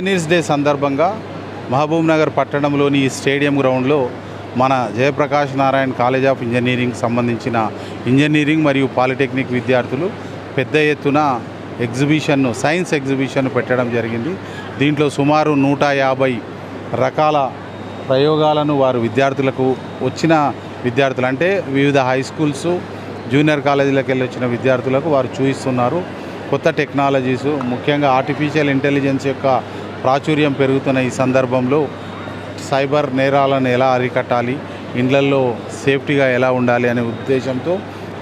Engineers day సందర్భంగా మహబూబ్నగర్ పట్టణంలోని ఈ స్టేడియం గ్రౌండ్లో మన Jayaprakash Narayan college of engineering సంబంధించిన ఇంజనీరింగ్ మరియు పాలిటెక్నిక్ విద్యార్థులు పెద్ద ఎత్తున ఎగ్జిబిషన్ను సైన్స్ ఎగ్జిబిషన్ను పెట్టడం జరిగింది. దీంట్లో సుమారు నూట యాభై రకాల ప్రయోగాలను వారు విద్యార్థులకు వచ్చిన విద్యార్థులు అంటే వివిధ హై స్కూల్స్ జూనియర్ కాలేజీలకు వెళ్ళి వచ్చిన విద్యార్థులకు వారు చూపిస్తున్నారు కొత్త టెక్నాలజీస్ ముఖ్యంగా ఆర్టిఫిషియల్ ఇంటెలిజెన్స్ యొక్క ప్రాచుర్యం పెరుగుతున్న ఈ సందర్భంలో సైబర్ నేరాలను ఎలా అరికట్టాలి ఇండ్లల్లో సేఫ్టీగా ఎలా ఉండాలి అనే ఉద్దేశంతో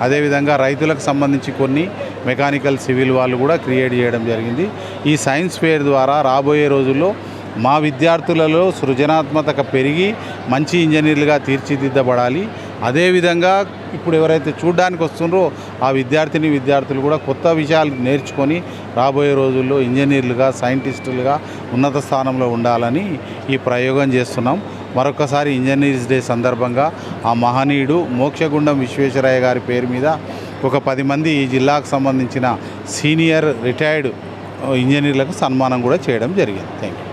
అదేవిధంగా రైతులకు సంబంధించి కొన్ని మెకానికల్ సివిల్ వాళ్ళు కూడా క్రియేట్ చేయడం జరిగింది. ఈ సైన్స్ ఫేర్ ద్వారా రాబోయే రోజుల్లో మా విద్యార్థులలో సృజనాత్మకత పెరిగి మంచి ఇంజనీర్లుగా తీర్చిదిద్దబడాలి. అదేవిధంగా ఇప్పుడు ఎవరైతే చూడడానికి వస్తుండ్రో ఆ విద్యార్థిని విద్యార్థులు కూడా కొత్త విషయాలు నేర్చుకొని రాబోయే రోజుల్లో ఇంజనీర్లుగా సైంటిస్టులుగా ఉన్నత స్థానంలో ఉండాలని ఈ ప్రయోగం చేస్తున్నాం. మరొకసారి ఇంజనీర్స్ డే సందర్భంగా ఆ మహనీయుడు మోక్షగుండం విశ్వేశ్వరయ్య గారి పేరు మీద ఒక పది మంది ఈ జిల్లాకు సంబంధించిన సీనియర్ రిటైర్డ్ ఇంజనీర్లకు సన్మానం కూడా చేయడం జరిగింది. Thank you